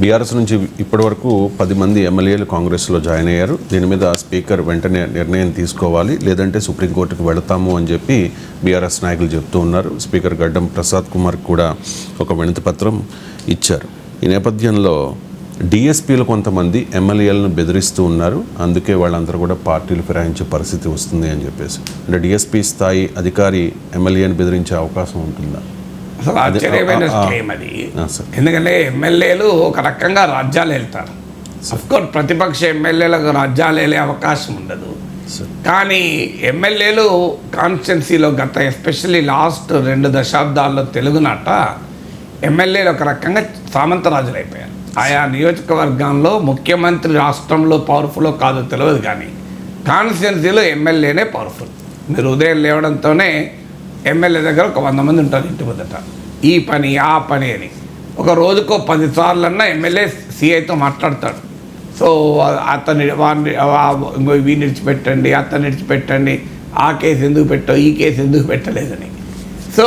BRS నుంచి ఇప్పటి వరకు పది మంది ఎమ్మెల్యేలు కాంగ్రెస్లో జాయిన్ అయ్యారు. దీని మీద స్పీకర్ వెంటనే నిర్ణయం తీసుకోవాలి. లేదంటే సుప్రీంకోర్టుకు వెళతాము అని చెప్పి బీఆర్ఎస్ నాయకులు చెప్తూ ఉన్నారు. స్పీకర్ గడ్డం ప్రసాద్ కుమార్ కూడా ఒక వినతి పత్రం ఇచ్చారు. ఈ నేపథ్యంలో డిఎస్పీలు కొంతమంది ఎమ్మెల్యేలను బెదిరిస్తూ ఉన్నారు. అందుకే వాళ్ళందరూ కూడా పార్టీలు ఫిరాయించే పరిస్థితి వస్తుంది అని చెప్పేసి. అంటే డిఎస్పీ స్థాయి అధికారి ఎమ్మెల్యేని బెదిరించే అవకాశం ఉంటుందా? అసలు ఆశ్చర్యమైన క్లెయిమ్ అది. ఎందుకంటే ఎమ్మెల్యేలు ఒక రకంగా రాజ్యాలు వెళ్తారు. అఫ్కోర్స్ ప్రతిపక్ష ఎమ్మెల్యేలకు రాజ్యాలు వెళ్ళే అవకాశం ఉండదు. కానీ ఎమ్మెల్యేలు కాన్స్టిట్యున్సీలో గత ఎస్పెషల్లీ లాస్ట్ రెండు దశాబ్దాల్లో తెలుగునాట ఎమ్మెల్యేలు ఒక రకంగా సామంతరాజులు అయిపోయారు. ఆయా నియోజకవర్గంలో ముఖ్యమంత్రి రాష్ట్రంలో పవర్ఫుల్ కాదో తెలియదు కానీ కాన్స్టిట్యున్సీలో ఎమ్మెల్యేనే పవర్ఫుల్ మీరు ఉదయం లేవడంతోనే ఎమ్మెల్యే దగ్గర ఒక వంద మంది ఉంటారు ఇంటి ముందట. ఈ పని ఆ పని అని. ఒక రోజుకో పది సార్లు అన్నా ఎమ్మెల్యే సిఐతో మాట్లాడతాడు. సో అతని వారిని ఇంకో వీడిని నిడిచిపెట్టండి అతను నిడిచిపెట్టండి ఆ కేసు ఎందుకు పెట్టావు ఈ కేసు ఎందుకు పెట్టలేదని. సో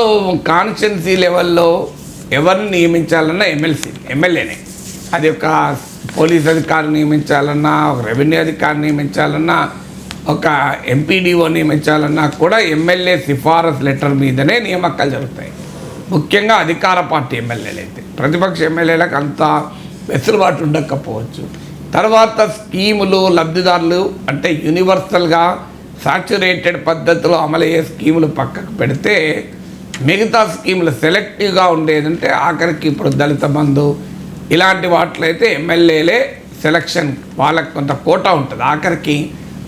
కాన్స్టిట్యున్సీ లెవెల్లో ఎవరిని నియమించాలన్నా ఎమ్మెల్సీ ఎమ్మెల్యేనే. అది ఒక పోలీస్ అధికారిని నియమించాలన్నా ఒక రెవెన్యూ అధికారిని నియమించాలన్నా ఒక ఎంపీడీఓ నియమించాలన్నా కూడా ఎమ్మెల్యే సిఫారసు లెటర్ మీదనే నియామకాలు జరుగుతాయి. ముఖ్యంగా అధికార పార్టీ ఎమ్మెల్యేలు అయితే ప్రతిపక్ష ఎమ్మెల్యేలకు అంత వెసులుబాటు ఉండకపోవచ్చు. తర్వాత స్కీములు లబ్ధిదారులు అంటే యూనివర్సల్గా సాచురేటెడ్ పద్ధతిలో అమలయ్యే స్కీములు పక్కకు పెడితే మిగతా స్కీములు సెలెక్టివ్గా ఉండేదంటే ఆఖరికి ఇప్పుడు దళిత బంధు. ఇలాంటి వాటిలో అయితే ఎమ్మెల్యేలే సెలక్షన్. వాళ్ళకి కొంత కోటా ఉంటుంది. ఆఖరికి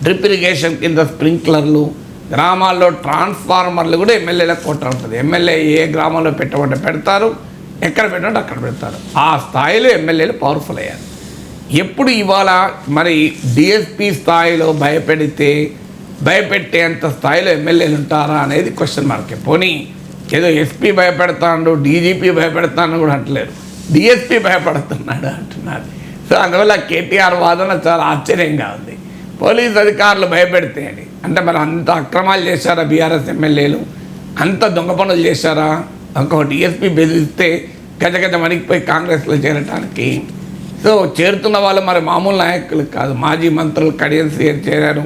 డ్రిప్ ఇరిగేషన్ కింద స్ప్రింక్లర్లు గ్రామాల్లో ట్రాన్స్ఫార్మర్లు కూడా ఎమ్మెల్యేల కోట ఉంటుంది. ఎమ్మెల్యే ఏ గ్రామంలో పెట్టమంటే పెడతారు ఎక్కడ పెట్టమంటే అక్కడ పెడతారు. ఆ స్థాయిలో ఎమ్మెల్యేలు పవర్ఫుల్ అయ్యారు. ఎప్పుడు ఇవాళ మరి డిఎస్పి స్థాయిలో భయపెడితే భయపెట్టేంత స్థాయిలో ఎమ్మెల్యేలు ఉంటారా అనేది క్వశ్చన్ మార్కే పోనీ ఏదో ఎస్పీ భయపెడతాడు డీజీపీ భయపెడతాను కూడా అంటలేరు. డిఎస్పీ భయపడుతున్నాడు అంటున్నారు. సో అందువల్ల కేటీఆర్ వాదన చాలా ఆశ్చర్యంగా ఉంది. పోలీస్ అధికారులు భయపెడితే అంటే మరి అంత అక్రమాలు చేశారా బీఆర్ఎస్ ఎమ్మెల్యేలు? అంత దొంగ పనులు చేశారా? ఇంకో డిఎస్పీ బెదిరిస్తే గజ గజ వణికిపోయి కాంగ్రెస్లో చేరటానికి. సో చేరుతున్న వాళ్ళు మరి మామూలు నాయకులు కాదు. మాజీ మంత్రులు కడియం సీఆర్ చేరారు.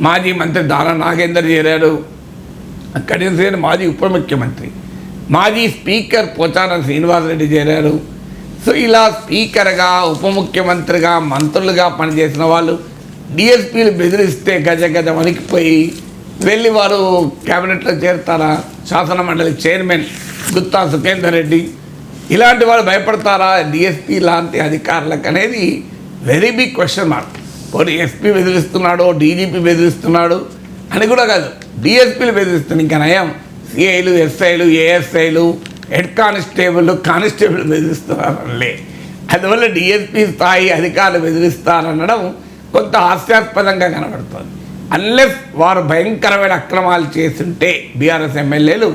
మాజీ మంత్రి దానా నాగేందర్ చేరారు. కడియం సీఆర్ మాజీ ఉప ముఖ్యమంత్రి మాజీ స్పీకర్ పోచారం శ్రీనివాసరెడ్డి చేరారు. సో ఇలా స్పీకర్గా ఉప ముఖ్యమంత్రిగా మంత్రులుగా పనిచేసిన వాళ్ళు డిఎస్పీలు బెదిరిస్తే గజ గజ వణికిపోయి వెళ్ళి వారు క్యాబినెట్లో చేరుతారా? శాసన మండలి చైర్మన్ గుత్తా సుఖేందర్ రెడ్డి. ఇలాంటి వాళ్ళు భయపడతారా? డిఎస్పీ లాంటి అధికారులకు అనేది వెరీ బిగ్ క్వశ్చన్ మార్క్ పోనీ ఎస్పీ బెదిరిస్తున్నాడు డీజీపీ బెదిరిస్తున్నాడు అని కూడా కాదు. డిఎస్పీలు బెదిరిస్తున్నాయి ఇంకా నయం. సిఐలు ఎస్ఐలు ఏఎస్ఐలు హెడ్ కానిస్టేబుల్ కానిస్టేబుల్ బెదిరిస్తున్నారనలే. అందువల్ల డిఎస్పీ స్థాయి అధికారులు బెదిరిస్తారనడం కొంత హాస్యాస్పదంగా కనబడుతుంది. అన్లెస్ వారు భయంకరమైన అక్రమాలు చేస్తుంటే బీఆర్ఎస్ ఎమ్మెల్యేలు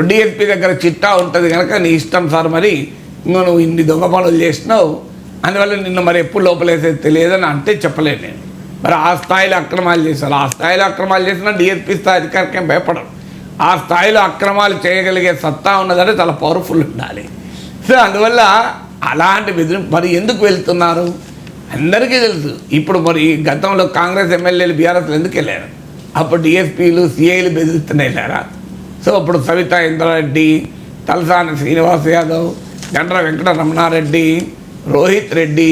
డిఎస్పీ దగ్గర చిట్టా ఉంటుంది కనుక నీ ఇష్టం సార్ మరి నువ్వు ఇన్ని దొంగ పనులు చేసినావు అందువల్ల నిన్ను మరి ఎప్పుడు లోపలేసేది తెలియదని అంటే చెప్పలేను నేను. మరి ఆ స్థాయిలో అక్రమాలు చేశారు. ఆ స్థాయిలో అక్రమాలు చేసినా డిఎస్పీ స్థాయి అధికారికేం భయపడరు. ఆ స్థాయిలో అక్రమాలు చేయగలిగే సత్తా ఉన్నదంటే చాలా పవర్ఫుల్ ఉండాలి. సో అందువల్ల అలాంటి బెదిరింపు మరి ఎందుకు వెళ్తున్నారు? అందరికీ తెలుసు. ఇప్పుడు మరి గతంలో కాంగ్రెస్ ఎమ్మెల్యేలు బీఆర్ఎస్లు ఎందుకు వెళ్ళారు? అప్పుడు డిఎస్పీలు సిఐలు బెదిరిస్తూనే వెళ్ళారా? సో అప్పుడు సవితా ఇంద్రారెడ్డి తలసాని శ్రీనివాస్ యాదవ్ గండ్ర వెంకట రమణారెడ్డి రోహిత్ రెడ్డి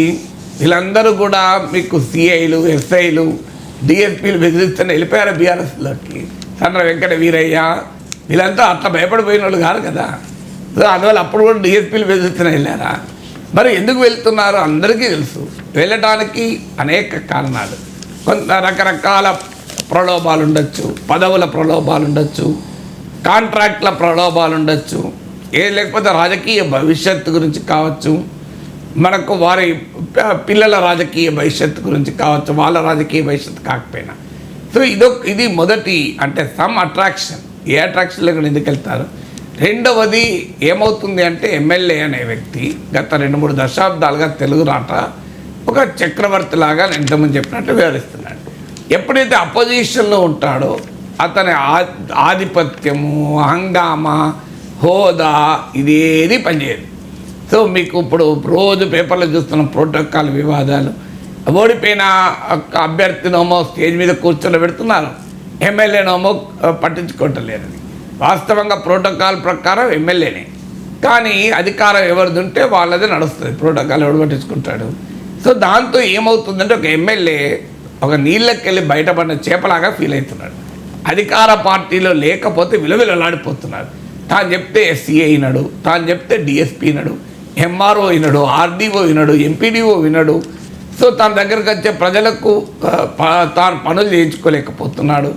వీళ్ళందరూ కూడా మీకు సిఐలు ఎస్ఐలు డిఎస్పీలు బెదిరిస్తున్న వెళ్ళిపోయారు బీఆర్ఎస్లోకి. చంద్ర వెంకట వీరయ్య వీళ్ళంతా అట్లా భయపడిపోయిన వాళ్ళు కాదు కదా? సో అందువల్ల అప్పుడు కూడా డిఎస్పీలు బెదిరిస్తున్న వెళ్ళారా? మరి ఎందుకు వెళ్తున్నారో? అందరికీ తెలుసు. వెళ్ళటానికి అనేక కారణాలు. కొంత రకరకాల ప్రలోభాలు ఉండొచ్చు పదవుల ప్రలోభాలు ఉండొచ్చు కాంట్రాక్ట్ల ప్రలోభాలు ఉండొచ్చు ఏ లేకపోతే రాజకీయ భవిష్యత్తు గురించి కావచ్చు. మనకు వారి పిల్లల రాజకీయ భవిష్యత్తు గురించి కావచ్చు. వాళ్ళ రాజకీయ భవిష్యత్తు కాకపోయినా. సో ఇదో ఇది మొదటి అంటే సమ్ అట్రాక్షన్. ఏ అట్రాక్షన్లో కూడా ఎందుకు వెళ్తారు? రెండవది ఏమవుతుంది అంటే ఎమ్మెల్యే అనే వ్యక్తి గత రెండు మూడు దశాబ్దాలుగా తెలుగు రాట ఒక చక్రవర్తి లాగా చెప్పినట్టు వివరిస్తున్నాడు. ఎప్పుడైతే అపోజిషన్లో ఉంటాడో అతని ఆ- ఆధిపత్యము హంగామా హోదా ఇదేది పనిచేయదు. సో మీకు ఇప్పుడు రోజు పేపర్లో చూస్తున్న ప్రోటోకాల్ వివాదాలు ఓడిపోయిన అభ్యర్థినోమో స్టేజ్ మీద కూర్చొని పెడుతున్నారు. ఎమ్మెల్యేనోమో పట్టించుకోవటలేరని వాస్తవంగా ప్రోటోకాల్ ప్రకారం ఎమ్మెల్యేనే. కానీ అధికారం ఎవరిది ఉంటే వాళ్ళది నడుస్తుంది. ప్రోటోకాల్ ఎవడు పట్టించుకుంటాడు? సో దాంతో ఏమవుతుందంటే ఒక ఎమ్మెల్యే ఒక నీళ్ళకెళ్ళి బయటపడిన చేపలాగా ఫీల్ అవుతున్నాడు. అధికార పార్టీలో లేకపోతే విలువలాడిపోతున్నాడు తాను చెప్తే ఎస్సీఏ అయినాడు తాను చెప్తే డిఎస్పీ అయినాడు ఎంఆర్ఓ అయినాడు ఆర్డీఓ అయినాడు ఎంపీడీఓ వినడు సో తన దగ్గరకు వచ్చే ప్రజలకు ప- తాను పనులు చేయించుకోలేకపోతున్నాడు.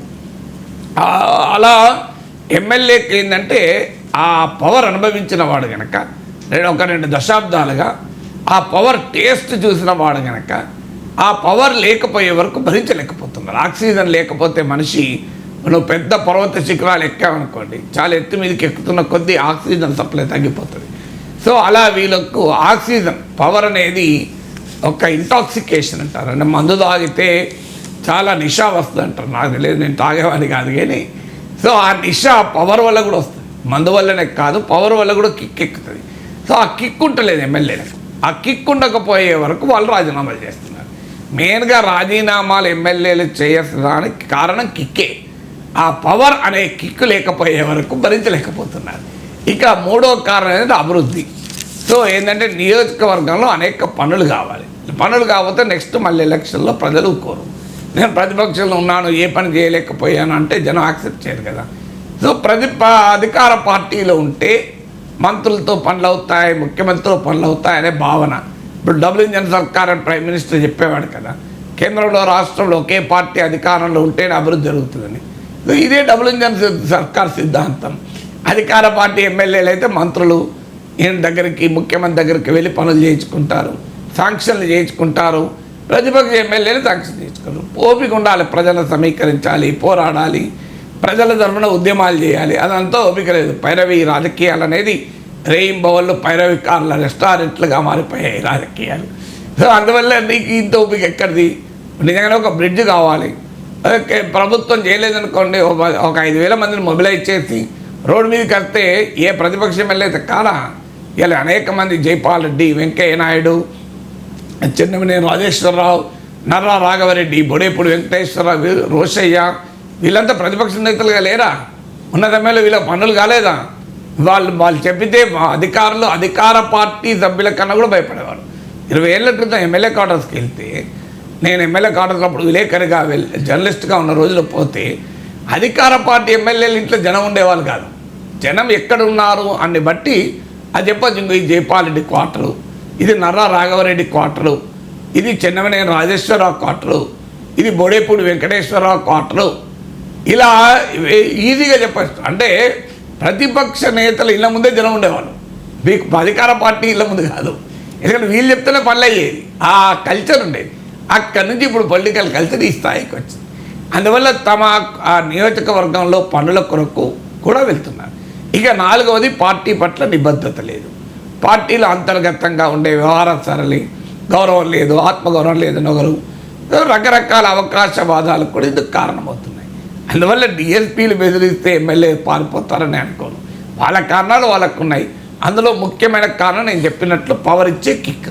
అలా ఎమ్మెల్యేకి ఏంటంటే ఆ పవర్ అనుభవించిన వాడు గనక రెండు ఒక రెండు దశాబ్దాలుగా ఆ పవర్ టేస్ట్ చూసిన వాడు గనక ఆ పవర్ లేకపోయే వరకు భరించలేకపోతున్నారు. ఆక్సిజన్ లేకపోతే మనిషి నువ్వు పెద్ద పర్వత శిఖరాలు ఎక్కామనుకోండి చాలా ఎత్తు మీదకి ఎక్కుతున్న కొద్దీ ఆక్సిజన్ సప్లై తగ్గిపోతుంది. సో అలా వీళ్ళకు ఆక్సిజన్ పవర్ అనేది ఒక ఇంటాక్సికేషన్ అంటారు. అంటే మందు తాగితే చాలా నిషా వస్తుంది అంటారు నాకు తెలియదు నేను తాగేవాడిని కాదు కానీ సో ఆ నిషా పవర్ వల్ల కూడా వస్తుంది. మందు వల్లనే కాదు పవర్ వల్ల కూడా కిక్ ఎక్కుతుంది. సో ఆ కిక్ ఉంటలేదు ఎమ్మెల్యేలకు ఆ కిక్ ఉండకపోయే వరకు వాళ్ళు రాజీనామాలు చేస్తున్నారు. మెయిన్గా రాజీనామాలు ఎమ్మెల్యేలు చేయడానికి కారణం కిక్కే ఆ పవర్ అనే కిక్ లేకపోయే వరకు భరించలేకపోతున్నారు. ఇక మూడో కారణం ఏంటంటే అభివృద్ధి. సో ఏంటంటే నియోజకవర్గంలో అనేక పనులు కావాలి. పనులు కాకపోతే నెక్స్ట్ మళ్ళీ ఎలక్షన్లో ప్రజలు కోరు నేను ప్రతిపక్షంలో ఉన్నాను ఏ పని చేయలేకపోయాను అంటే జనం యాక్సెప్ట్ చేయరు కదా. సో ప్రతి అధికార పార్టీలో ఉంటే మంత్రులతో పనులు అవుతాయి ముఖ్యమంత్రితో పనులు అవుతాయి అనే భావన. ఇప్పుడు డబుల్ ఇంజన్ సర్కార్ అని ప్రైమ్ మినిస్టర్ చెప్పేవాడు కదా. కేంద్రంలో రాష్ట్రంలో ఒకే పార్టీ అధికారంలో ఉంటేనే అభివృద్ధి జరుగుతుందని. సో ఇదే డబుల్ ఇంజన్ సర్కార్ సిద్ధాంతం. అధికార పార్టీ ఎమ్మెల్యేలు అయితే మంత్రులు ఈయన దగ్గరికి ముఖ్యమంత్రి దగ్గరికి వెళ్ళి పనులు చేయించుకుంటారు శాంక్షన్లు చేయించుకుంటారు. ప్రతిపక్ష ఎమ్మెల్యేలు సాక్షి తీసుకోరు ఓపిక ఉండాలి ప్రజలను సమీకరించాలి పోరాడాలి ప్రజల తరఫున ఉద్యమాలు చేయాలి. అదంతా ఓపిక లేదు. పైరవి రాజకీయాలు అనేది రెయిన్బోవల్లో పైరవికారుల రెస్టారెంట్లుగా మారిపోయాయి రాజకీయాలు. సో అందువల్ల నీకు ఇంత ఓపిక ఎక్కడిది? నిజంగానే ఒక బ్రిడ్జ్ కావాలి. ఓకే ప్రభుత్వం చేయలేదనుకోండి ఒక- ఒక ఐదు వేల మందిని మొబిలైజ్ చేసి రోడ్డు మీదకి వస్తే ఏ ప్రతిపక్ష ఎమ్మెల్యే అయితే కాదా? ఇలా అనేక మంది జైపాల్ రెడ్డి వెంకయ్య నాయుడు చెన్నమనేని రాజేశ్వరరావు నర్రా రాఘవరెడ్డి బొడేపూడి వెంకటేశ్వరరావు రోషయ్య వీళ్ళంతా ప్రతిపక్ష నేతలుగా లేరా? ఉన్నత ఎమ్మెల్యే వీళ్ళ పనులు కాలేదా? వాళ్ళు వాళ్ళు చెప్పితే మా అధికారులు అధికార పార్టీ సభ్యుల కన్నా కూడా భయపడేవారు. ఇరవై ఏళ్ళ క్రితం ఎమ్మెల్యే క్వార్టర్స్కి వెళ్తే నేను ఎమ్మెల్యే క్వార్టర్స్ అప్పుడు విలేకరిగా వెళ్ళి జర్నలిస్ట్గా ఉన్న రోజులు పోతే అధికార పార్టీ ఎమ్మెల్యేలు ఇంట్లో జనం ఉండేవాళ్ళు కాదు. జనం ఎక్కడ ఉన్నారు అన్ని బట్టి అది చెప్పచ్చు ఇంకో ఇది జైపాలరెడ్డి క్వార్టరు. ఇది నర్రా రాఘవరెడ్డి క్వార్టరు. ఇది చెన్నమనేని రాజేశ్వరరావు క్వార్టరు. ఇది బోడేపూడి వెంకటేశ్వరరావు క్వార్టరు. ఇలా ఈజీగా చెప్పచ్చు. అంటే ప్రతిపక్ష నేతలు ఇళ్ళ ముందే జనం ఉండేవాళ్ళు. మీకు అధికార పార్టీ ఇళ్ళ ముందు కాదు. ఎందుకంటే వీళ్ళు చెప్తేనే పనులు అయ్యేది ఆ కల్చర్ ఉండేది. అక్కడి నుంచి ఇప్పుడు పొలిటికల్ కల్చర్ ఈ స్థాయికి వచ్చింది. అందువల్ల తమ ఆ నియోజకవర్గంలో పనుల కొరకు కూడా వెళ్తున్నారు. ఇక నాలుగవది పార్టీ పట్ల నిబద్ధత లేదు. పార్టీలో అంతర్గతంగా ఉండే వ్యవహార సరళి. గౌరవం లేదు ఆత్మగౌరవం లేదు నగరు. రకరకాల అవకాశవాదాలకు కూడా ఇందుకు కారణమవుతున్నాయి. అందువల్ల డిఎస్పీలు బెదిరిస్తే ఎమ్మెల్యే పారిపోతారని అనుకోను. వాళ్ళ కారణాలు వాళ్ళకు ఉన్నాయి. అందులో ముఖ్యమైన కారణం నేను చెప్పినట్లు పవర్ ఇచ్చే కిక్.